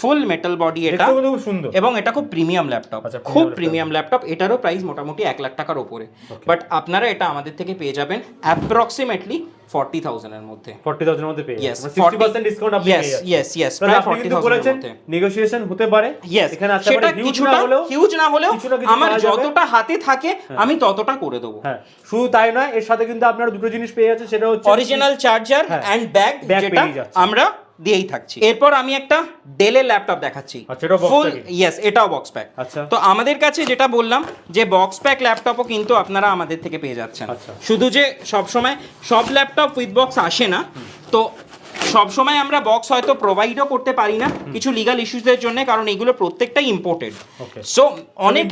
full metal body এটা। খুব সুন্দর। এবং এটা খুব প্রিমিয়াম ল্যাপটপ আচ্ছা, খুব প্রিমিয়াম ল্যাপটপ এটারও প্রাইস মোটামুটি এক লাখ টাকার ওপরে। বাট আপনারা এটা আমাদের থেকে পেয়ে যাবেন অ্যাপ্রক্সিমেটলি ফর্টি থাউজেন্ডের মধ্যে। ফর্টি থাউজেন্ডের মধ্যে পেয়ে ইয়েস যাবেন সিক্সটি পার্সেন্ট ডিসকাউন্ট আপনি ইয়েস ইয়েস ইয়েস প্রায় ফর্টি থাউজেন্ডের মধ্যে। নেগোসিয়েশন হতে পারে। ইয়েস এখানে সেটা কিছুটা হলেও হিউজ না হলেও আমার যতটা হাতে থাকে আমি ততটা করে দেবো। হ্যাঁ শুধু তাই নয় এর সাথে কিন্তু আপনারা দুটো জিনিস পেয়ে যাচ্ছে সেটা হচ্ছে অরিজিনাল চার্জার হ্যাঁ। অ্যান্ড ব্যাগ যেটা আমরা দিয়েই থাকছি। এরপর আমি একটা ডেলের ল্যাপটপ দেখাচ্ছি। আচ্ছা, ফুল ইয়েস এটাও বক্স প্যাক আচ্ছা। তো আমাদের কাছে যেটা বললাম যে বক্স প্যাক ল্যাপটপও কিন্তু আপনারা আমাদের থেকে পেয়ে যাচ্ছেন। আচ্ছা। শুধু যে সবসময় সব ল্যাপটপ উইথ বক্স আসে না তো সব সময় আমরা বক্স হয়তো প্রোভাইডও করতে পারি না কিছু লিগাল ইস্যুসের জন্য কারণ এগুলো প্রত্যেকটাই ইম্পোর্টেড সো অনেক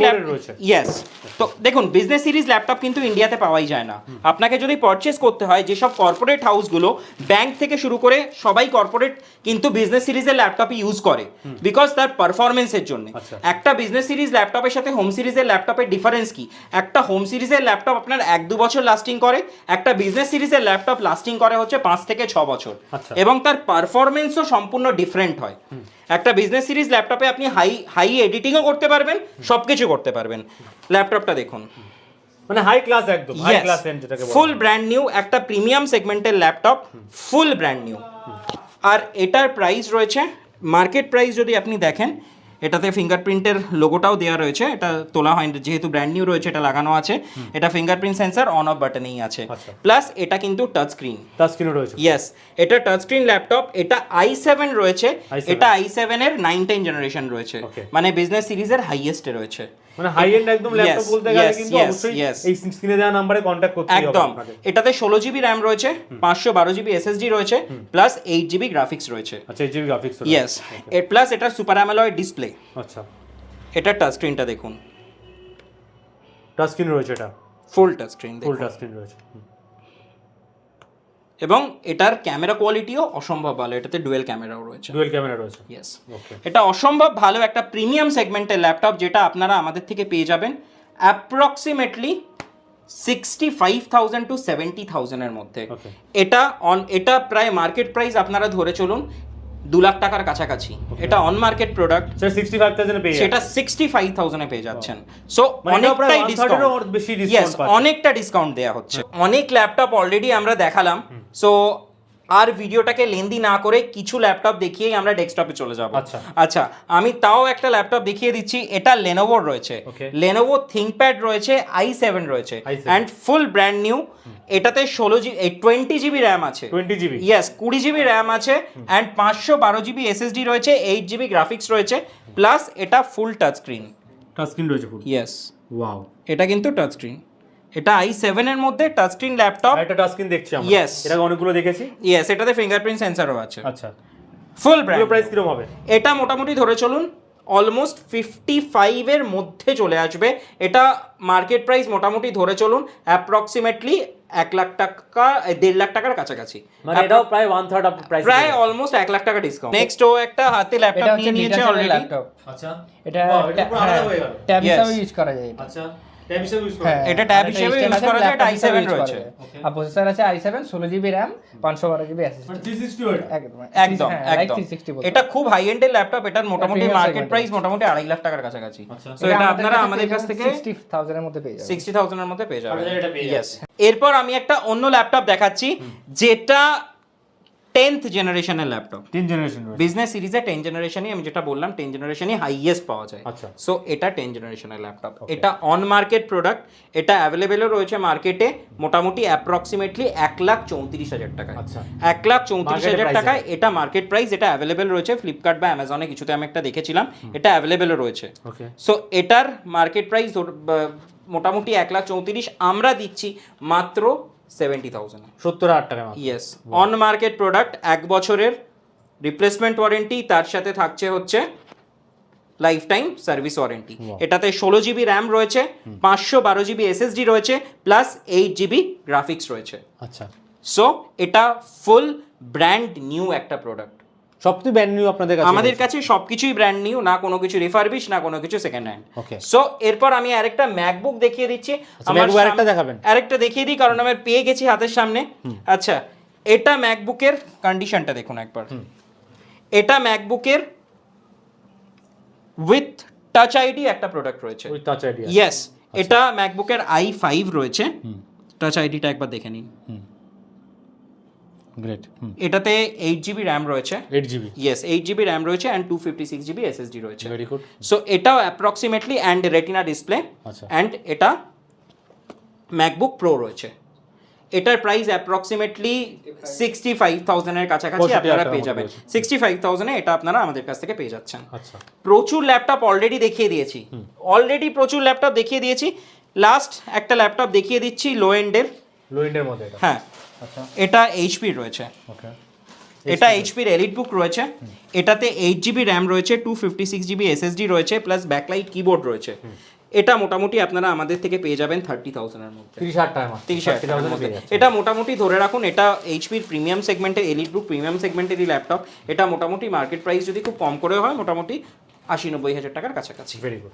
ইয়েস তো দেখুন বিজনেস সিরিজ ল্যাপটপ কিন্তু ইন্ডিয়াতে পাওয়াই যায় না। আপনাকে যদি পারচেস করতে হয় যেসব কর্পোরেট হাউসগুলো ব্যাংক থেকে শুরু করে সবাই কর্পোরেট কিন্তু বিজনেস সিরিজের ল্যাপটপই ইউজ করে বিকজ তার পারফরমেন্সের জন্য। আচ্ছা। একটা বিজনেস সিরিজ ল্যাপটপের সাথে হোম সিরিজের ল্যাপটপের ডিফারেন্স কি? একটা হোম সিরিজের ল্যাপটপ আপনার এক দু বছর লাস্টিং করে একটা বিজনেস সিরিজের ল্যাপটপ লাস্টিং করে হচ্ছে পাঁচ থেকে ছ বছর। আচ্ছা। এবং তার পারফরমেন্সও সম্পূর্ণ ডিফারেন্ট হয়। একটা বিজনেস সিরিজ ল্যাপটপে আপনি হাই হাই এডিটিংও করতে পারবেন সব কিছু করতে পারবেন। ল্যাপটপটা দেখুন। মানে হাই ক্লাস একদম হাই ক্লাস এন্ড যেটাকে ফুল ব্র্যান্ড নিউ একটা প্রিমিয়াম সেগমেন্টের ল্যাপটপ ফুল ব্র্যান্ড নিউ আর এটার প্রাইস রয়েছে মার্কেট প্রাইস যদি আপনি দেখেন এটাতে ফিঙ্গারপ্রিন্টের লোগোটাও দেওয়া রয়েছে। এটা তোলা হয়নি যেহেতু ব্র্যান্ড নিউ রয়েছে এটা লাগানো আছে। এটা ফিঙ্গারপ্রিন্ট সেন্সার অন অফ বাটনেই আছে। আচ্ছা। প্লাস এটা কিন্তু টাচ স্ক্রিন টাচ স্ক্রিন রয়েছে। ইয়েস এটা টাচ স্ক্রিন ল্যাপটপ এটা আই সেভেন রয়েছে। এটা আই সেভেনের নাইন টেন জেনারেশন রয়েছে। মানে বিজনেস সিরিজের হাইয়েস্টে রয়েছে। মানে হাই এন্ড একদম ল্যাপটপ বলতে গেলে কিন্তু অবশ্যই এই স্ক্রিনে দেওয়া নাম্বারে কন্ট্যাক্ট করতে হবে একদম। এটাতে ষোলো জিবি র্যাম রয়েছে পাঁচশো বারো জিবি এসএসডি রয়েছে প্লাস এইট জিবি গ্রাফিক্স রয়েছে। আচ্ছা এইচডি গ্রাফিক্স ইয়েস এর প্লাস এটা সুপার অ্যামোলয়েড ডিসপ্লে আচ্ছা। এটা টাচ স্ক্রিনটা দেখুন। টাচ স্ক্রিন রয়েছে এটা? Full touch screen full touch screen রয়েছে। এবং এটার ক্যামেরা কোয়ালিটিও অসম্ভব ভালো। এটাতে ডুয়েল ক্যামেরাও রয়েছে। ডুয়েল ক্যামেরা রয়েছে। ইয়েস ওকে এটা অসম্ভব ভালো একটা প্রিমিয়াম সেগমেন্টের ল্যাপটপ যেটা আপনারা আমাদের থেকে পেয়ে যাবেন approximately sixty five thousand to seventy থাউজেন্ডের মধ্যে. এটা অন এটা প্রায় মার্কেট প্রাইস আপনারা ধরে চলুন দু লাখ টাকার কাছাকাছি। এটা on market product sir sixty five thousand পেয়ে সেটা সিক্সটি ফাইভ থাউজেন্ডে পেয়ে যাচ্ছেন। সো মানে অনেকটাই ডিসকাউন্ট অনেকটা ডিসকাউন্ট দেওয়া হচ্ছে। অনেক ল্যাপটপ অলরেডি আমরা দেখালাম। সো আর ভিডিওটাকে লেন্দি না করে কিছু ল্যাপটপ দেখিয়েই আমরা ডেস্কটপে চলে যাব। আচ্ছা। আচ্ছা আমি তাও একটা ল্যাপটপ দেখিয়ে দিচ্ছি এটা লেনোভোর রয়েছে। লেনোভো থিঙ্কপ্যাড রয়েছে আই সেভেন রয়েছে। অ্যান্ড ফুল ব্র্যান্ড নিউ এটাতে ষোলো জি টোয়েন্টি জিবি র্যাম আছে। টোয়েন্টি জিবি ইয়েস কুড়ি জিবি র্যাম আছে অ্যান্ড পাঁচশো বারো জিবি এসএসডি রয়েছে এইট জিবি গ্রাফিক্স রয়েছে প্লাস এটা full touch screen touch screen রয়েছে ফুল ইয়েস ওয়াও এটা কিন্তু টাচ স্ক্রিন এটা আই সেভেনের মধ্যে টাচ স্ক্রিন ল্যাপটপ একটা টাচ স্ক্রিন দেখছি আমরা। Yes. এটা অনেকগুলো দেখেছি? ইয়েস এটাতে ফিঙ্গারপ্রিন্ট সেন্সারও আছে। আচ্ছা। ফুল ব্র্যান্ড প্রাইস কীরকম হবে? এটা মোটামুটি ধরে চলুন অলমোস্ট ফিফটি ফাইভের মধ্যে চলে আসবে। এটা মার্কেট প্রাইস মোটামুটি ধরে চলুন অ্যাপ্রক্সিমেটলি এক লাখ টাকা দেড় লাখ টাকার কাছাকাছি। মানে এটাও প্রায় ওয়ান থার্ড প্রাইস প্রায় অলমোস্ট এক লাখ টাকা ডিসকাউন্ট নেক্সট ও একটা হাতে ল্যাপটপ নিয়ে নিয়েছে অলরেডি ল্যাপটপ আচ্ছা। এটা হয়ে ট্যাব হিসাবে ইউজ করা যায় এটা আচ্ছা ট্যাব হিসেবে ইউজ হ্যাঁ, এটা tab আর হিসেবে extend use আছে, করা যায়, এটা i7 রয়েছে। আর প্রসেসর আছে i7 ষোলো জিবি র্যাম পাঁচশো বারো জিবি এসএসডি 360 একদম একদম হ্যাঁ, like একদম। 360 বলতে এটা খুব হাই ল্যাপটপ এটার মোটামুটি মার্কেট প্রাইস মোটামুটি আড়াই লাখ টাকার কাছাকাছি। আচ্ছা। তো এটা আপনারা আমাদের কাছ থেকে সিক্সটি থাউজেন্ডের মধ্যে পেয়ে যাবেন। সিক্সটি থাউজেন্ডের মধ্যে পেয়ে যাবেন। আপনারা এটা পেয়ে Yes. এরপর আমি একটা অন্য ল্যাপটপ দেখাচ্ছি যেটা টেন্থ জেনারেশনের ল্যাপটপ। তিন জেনারেশন বিজনেস সিরিজে টেন জেনারেশনই আমি যেটা বললাম টেন জেনারেশনই হাইয়েস্ট পাওয়া যায়। আচ্ছা। সো এটা টেন জেনারেশনের ল্যাপটপ। এটা অন মার্কেট প্রোডাক্ট এটা অ্যাভেলেবেলও রয়েছে মার্কেটে মোটামুটি অ্যাপ্রক্সিমেটলি এক লাখ চৌত্রিশ হাজার টাকায়। আচ্ছা। এক লাখ চৌত্রিশ হাজার টাকায় এটা মার্কেট প্রাইস এটা অ্যাভেলেবেল রয়েছে। ফ্লিপকার্ট বা অ্যামাজনে কিছুতে আমি একটা দেখেছিলাম এটা অ্যাভেলেবেলও রয়েছে। ওকে সো এটার মার্কেট প্রাইস মোটামুটি এক লাখ চৌত্রিশ আমরা দিচ্ছি মাত্র সেভেন্টি থাউজেন্ড সত্তর হাজার টাকা ইয়েস অন মার্কেট প্রোডাক্ট এক বছরের রিপ্লেসমেন্ট ওয়ারেন্টি তার সাথে থাকছে হচ্ছে লাইফ টাইম সার্ভিস ওয়ারেন্টি এটাতে ষোলো জিবি র্যাম রয়েছে পাঁচশো বারো জিবি এসএসডি রয়েছে প্লাস এইট জিবি গ্রাফিক্স রয়েছে। আচ্ছা। সো এটা ফুল ব্র্যান্ড নিউ একটা প্রোডাক্ট সবথেকে ব্র্যান্ড নিউ আপনাদের কাছে আমাদের কাছে সবকিছুই ব্র্যান্ড নিউ না কোনো কিছু রিফারবিশ না কোনো কিছু সেকেন্ড হ্যান্ড Okay. সো এরপর আমি আরেকটা ম্যাকবুক দেখিয়ে দিচ্ছি। MacBook সাম- আরেকটা দেখাবেন? আরেকটা দেখিয়ে দিই কারণ আমি পেয়ে গেছি হাতের সামনে। আচ্ছা এটা ম্যাকবুকের কন্ডিশনটা দেখুন একবার। এটা ম্যাকবুকের উইথ টাচ আইডি একটা প্রোডাক্ট রয়েছে। ওই টাচ আইডিয়া ইয়েস এটা ম্যাকবুকের আই ফাইভ রয়েছে। টাচ আইডিটা একবার দেখে নিন। গ্রেট এটাতে এইট জিবি র্যাম রয়েছে। Eight GB yes eight GB RAM রয়েছে and two fifty six GB SSD রয়েছে। ভেরি গুড সো এটাও approximately and Retina display. And এটা ম্যাকবুক প্রো রয়েছে। এটার প্রাইস অ্যাপ্রক্সিমেটলি সিক্সটি ফাইভ থাউজেন্ডের কাছাকাছি আপনারা পেয়ে যাবেন। সিক্সটি ফাইভ থাউজেন্ডে এটা আপনারা আমাদের কাছ থেকে পেয়ে যাচ্ছেন। আচ্ছা। প্রচুর ল্যাপটপ অলরেডি দেখিয়ে দিয়েছি। অলরেডি প্রচুর ল্যাপটপ দেখিয়ে দিয়েছি। লাস্ট একটা ল্যাপটপ দেখিয়ে দিচ্ছি লো এন্ডের লো এন্ডের মধ্যে হ্যাঁ। এটা এইচপির রয়েছে। ওকে। এটা এইচপির এলিট বুক রয়েছে। এটাতে এইট জিবি র্যাম রয়েছে two fifty six GB SSD রয়েছে প্লাস ব্যাকলাইট কিবোর্ড রয়েছে। এটা মোটামুটি আপনারা আমাদের থেকে পেয়ে যাবেন থার্টি থাউজেন্ডের মধ্যে। তিরিশ হাজার টাকা তিরিশ হাজার মধ্যে। এটা মোটামুটি ধরে রাখুন এটা এইচপির প্রিমিয়াম সেগমেন্টের এলিট বুক প্রিমিয়াম সেগমেন্টেরই ল্যাপটপ এটা মোটামুটি মার্কেট প্রাইস যদি খুব কম করে হয় মোটামুটি আশি নব্বই হাজার টাকার কাছাকাছি। ভেরি গুড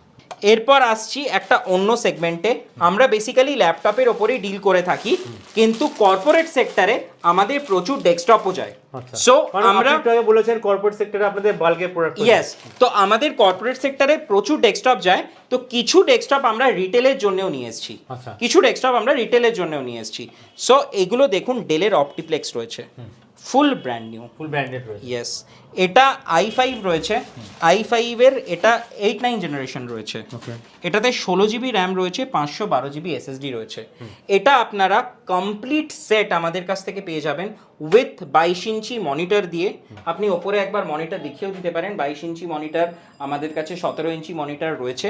এরপর আসছি একটা অন্য সেগমেন্টে আমরা বেসিক্যালি ল্যাপটপের ওপরেই ডিল করে থাকি কিন্তু কর্পোরেট সেক্টরে আমাদের প্রচুর ডেস্কটপও যায়। আচ্ছা। সো আমরা আমরা বলেছেন কর্পোরেট সেক্টরে আপনাদের বাল্কে প্রোডাক্ট ইয়েস তো আমাদের কর্পোরেট সেক্টরে প্রচুর ডেস্কটপ যায়। তো কিছু ডেস্কটপ আমরা রিটেলের জন্যও নিয়ে এসেছি। আচ্ছা। কিছু ডেস্কটপ আমরা রিটেলের জন্যও নিয়ে এসেছি। সো এগুলো দেখুন ডেলের অপটিপ্লেক্স রয়েছে। Full brand new full branded রয়েছে। ইয়েস এটা আই ফাইভ রয়েছে। আই ফাইভের এটা এইট নাইন জেনারেশন রয়েছে। ওকে এটাতে ষোলো জিবি র্যাম রয়েছে পাঁচশো বারো জিবি এসএসডি রয়েছে। এটা আপনারা কমপ্লিট সেট আমাদের কাছ থেকে পেয়ে যাবেন উইথ বাইশ ইঞ্চি মনিটর দিয়ে। আপনি ওপরে একবার মনিটর দেখিয়েও দিতে পারেন বাইশ ইঞ্চি মনিটর আমাদের কাছে সতেরো ইঞ্চি মনিটর রয়েছে।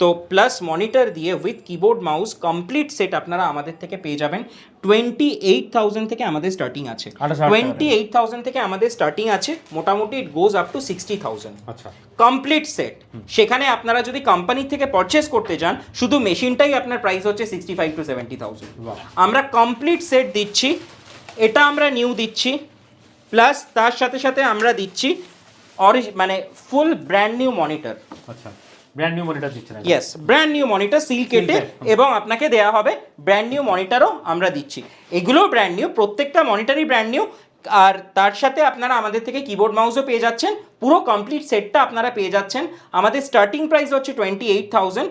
তো প্লাস মনিটর দিয়ে with keyboard mouse complete set আপনারা আমাদের থেকে পেয়ে যাবেন। টোয়েন্টি এইট থাউজেন্ড থেকে আমাদের স্টার্টিং আছে। টোয়েন্টি এইট থাউজেন্ড থেকে আমাদের স্টার্টিং আছে। মোটামুটি it goes up to sixty thousand আচ্ছা। কমপ্লিট সেট সেখানে আপনারা যদি কোম্পানি থেকে পারচেস করতে যান শুধু মেশিনটাই আপনার প্রাইস হচ্ছে sixty five to seventy thousand আমরা কমপ্লিট সেট দিচ্ছি এটা আমরা নিউ দিচ্ছি প্লাস তার সাথে সাথে আমরা দিচ্ছি অরি মানে ফুল ব্র্যান্ড নিউ মনিটর আচ্ছা। ব্র্যান্ড নিউ মনিটর দিচ্ছেন yes brand new monitor seal কেটে এবং আপনাকে দেওয়া হবে ব্র্যান্ড নিউ মনিটরও আমরা দিচ্ছি। এগুলোও ব্র্যান্ড নিউ প্রত্যেকটা মনিটরই ব্র্যান্ড নিউ আর তার সাথে আপনারা আমাদের থেকে কিবোর্ড মাউসও পেয়ে যাচ্ছেন। পুরো কমপ্লিট সেটটা আপনারা পেয়ে যাচ্ছেন। আমাদের স্টার্টিং প্রাইস হচ্ছে twenty eight thousand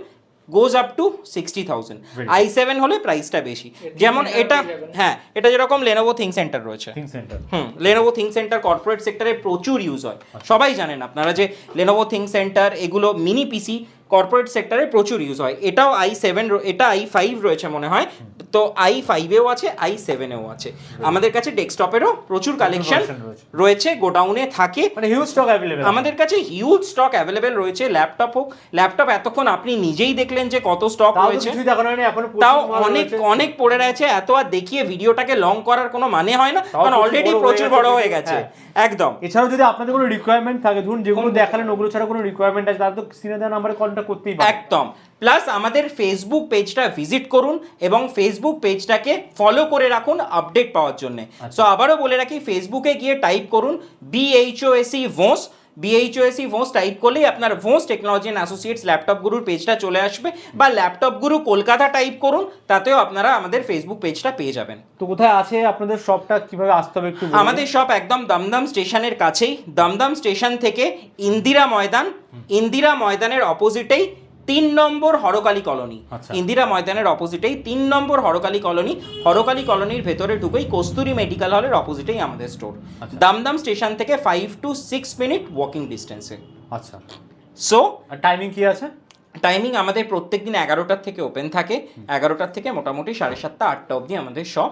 goes up to sixty thousand i seven হলে প্রাইসটা বেশি। যেমন এটা হ্যাঁ এটা যেরকম লেনোভো থিং সেন্টার রয়েছে। ThinkCentre hmm Lenovo ThinkCentre corporate সেক্টরে প্রচুর ইউজ হয়। সবাই জানেন আপনারা যে লেনোভো থিং সেন্টার এগুলো মিনি পিসি কর্পোরেট সেক্টরে প্রচুর ইউজ হয়। এটাও আই সেভেন এটা আই ফাইভ রয়েছে মনে হয়। তো আই ফাইভেও আছে আই সেভেনেও আছে। আমাদের কাছে ডেস্কটপেরও প্রচুর কালেকশন রয়েছে। গোডাউনে থাকে। মানে হিউজ স্টক অ্যাভেলেবেল আমাদের কাছে হিউজ স্টক অ্যাভেলেবেল রয়েছে ল্যাপটপ হোক। ল্যাপটপ এতক্ষণ আপনি নিজেই দেখলেন যে কত স্টক রয়েছে। তাও অনেক অনেক পড়ে রয়েছে এত আর দেখিয়ে ভিডিওটাকে লং করার কোনো মানে হয় না কারণ অলরেডি প্রচুর বড় হয়ে গেছে। হ্যাঁ। একদম। এছাড়াও যদি আপনাদের কোনো রিকোয়ারমেন্ট থাকে ধরুন যেগুলো দেখালেন ওগুলো ছাড়া কোনো রিকোয়ারমেন্ট আছে তাহলে তো সিনে দেওয়া নাম্বারে কন্ট্যাক্ট করতেই পারেন একদম। প্লাস আমাদের ফেসবুক পেজটা ভিজিট করুন এবং ফেসবুক পেজটাকে ফলো করে রাখুন আপডেট পাওয়ার জন্য। সো আবারও বলে রাখি ফেসবুকে গিয়ে টাইপ করুন বিএইচওএসি ভোস বিএইচওএসি ভোস টাইপ করলেই আপনার Bose technology and associates laptop গুরুর পেজটা চলে আসবে বা ল্যাপটপ গুরু কলকাতা টাইপ করুন তাতেও আপনারা আমাদের ফেসবুক পেজটা পেয়ে যাবেন। তো কোথায় আছে আপনাদের শপটা কীভাবে আসতে হবে একটু আমাদের শপ একদম দমদম স্টেশনের কাছেই। দমদম স্টেশন থেকে ইন্দিরা ময়দান। ইন্দিরা ময়দানের অপোজিটেই তিন নম্বর হরকালি কলোনি। আচ্ছা। ইন্দিরা ময়দানের অপোজিটেই তিন নম্বর হরকালি কলোনি। হরকালি কলোনির ভেতরে ঢুকেই কস্তুরি মেডিকেল হলের অপোজিটেই আমাদের স্টোর। দামদাম স্টেশন থেকে five to six minute walking ডিস্টেন্সে আচ্ছা। সো টাইমিং কি আছে? টাইমিং আমাদের প্রত্যেক দিন এগারোটার থেকে ওপেন থাকে। এগারোটার থেকে মোটামুটি সাড়ে সাতটা আটটা অবধি আমাদের শপ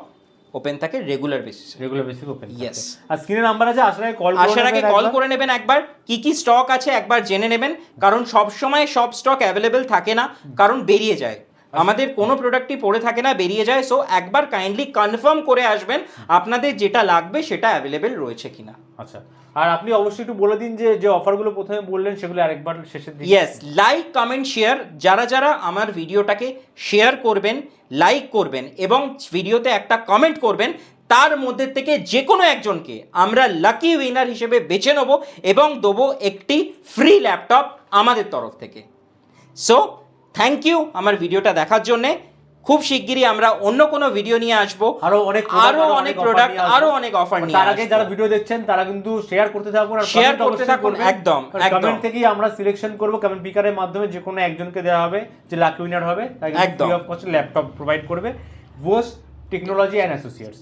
ওপেন থাকে regular basis regular basis open yes আর স্ক্রিনে নাম্বার আছে আসার আগে কল আসার আগে কল করে নেবেন একবার। কি কি স্টক আছে একবার জেনে নেবেন। কারণ সব সময় সব স্টক অ্যাভেলেবেল থাকে না। কারণ বেরিয়ে যায়। আমাদের কোনো প্রোডাক্টই পড়ে থাকে না বেরিয়ে যায়। সো একবার কাইন্ডলি কনফার্ম করে আসবেন আপনাদের যেটা লাগবে সেটা অ্যাভেলেবেল রয়েছে কিনা। আচ্ছা আর আপনি অবশ্যই একটু বলে দিন যে যে অফারগুলো প্রথমে বললেন সেগুলো আরেকবার শেষের দিকে। ইয়েস লাইক কমেন্ট শেয়ার যারা যারা আমার ভিডিওটাকে শেয়ার করবেন লাইক করবেন এবং ভিডিওতে একটা কমেন্ট করবেন তার মধ্যে থেকে যে কোনো একজনকে আমরা লাকি উইনার হিসেবে বেছে নেব এবং দেবো একটি ফ্রি ল্যাপটপ আমাদের তরফ থেকে। সো থ্যাংক ইউ আমার ভিডিওটা দেখার জন্যে। খুব শিগগিরই আমরা অন্য কোনো ভিডিও নিয়ে আসব। আরও অনেক আরও অনেক প্রোডাক্ট আরও অনেক অফার নিয়ে তার আগে যারা ভিডিও দেখছেন তারা কিন্তু শেয়ার করতে থাকুন আর comment করতে থাকুন, একদম, comment থেকেই আমরা সিলেকশন করব। কমেন্ট পিকারের মাধ্যমে যে কোনো একজনকে দেওয়া হবে যে লাকি উইনার হবে তাই একদম। Free of cost laptop provide করবে। ভোস টেকনোলজি অ্যান্ড অ্যাসোসিয়েটস